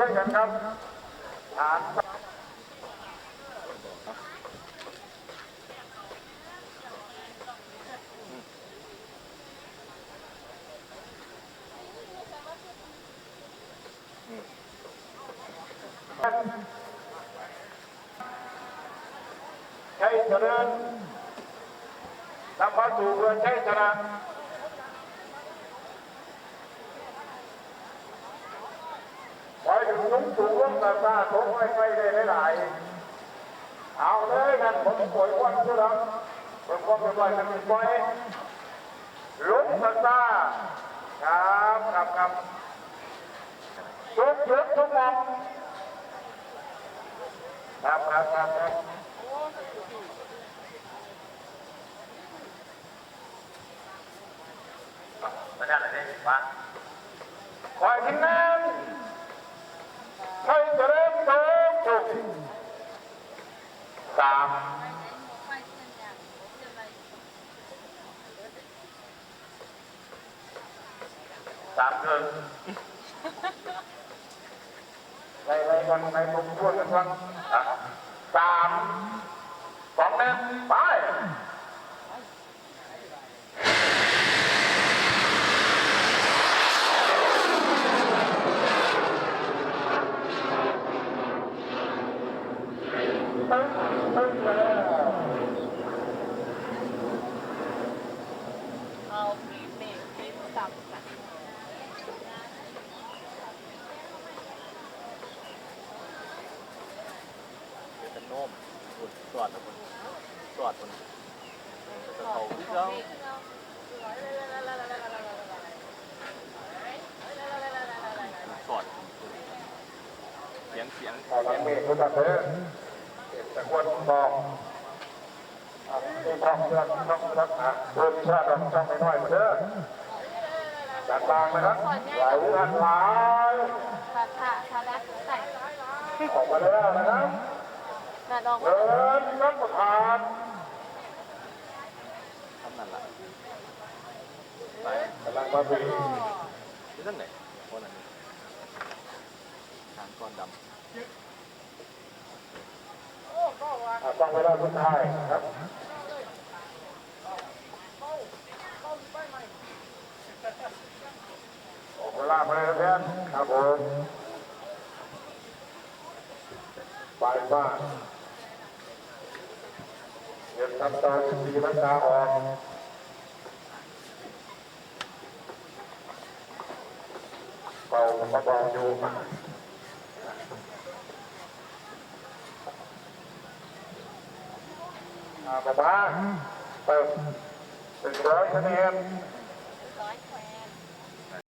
คุยกันครับฐานใช้เจริญนำพาสู่เรือนใช้ชนะ ไว้ถึงนุ่งสูงร่มตาตาทงไว้ไว้ได้หลาย เอาเลยกันผมป่วยวันสุดแล้วผมก็ไม่ไหวจะมีปล่อยลุกตาตาครับครับครับทุกทุกทุกมองครับครับครับครับไม่ได้เลยว่าคอยทิ้งน้ำ ให้เจริญเติบโตสามสามเกินในในกันในผมพูดกันฟังสามสองหนึ่งไป ตึ้งตึ้งแล้ว เอาปีเบรกปีสับกันเดี๋ยวจะโน้มสุดสวดนะคุณสวดคุณจะเขาพี่เจ้าสวดเสียงเสียงพอหลังเมฆคุณตาเถอะ แต่ควรบอกอะที่ท่องเรื่องท่องรักษาเพื่อวิชาการท่องน้อยมาเด้อจัดบางนะครับหลายท่านหลายถ้าถ้าถ้ารักใส่ออกมาแล้วนะครับเดินรับประทานทำนั่นละไปกำลังมาถึงที่นั่นไหนคนนั้นทางก้อนดำ อะต้องเวลาสุดท้ายครับออกเวลามาแล้วแทนครับผมไปบ้านเดี๋ยวทำตาสีน้ำตาออกเบาเบาอยู่ อ่าป้าเปิดเป็นร้อยคะแนนร้อยแคว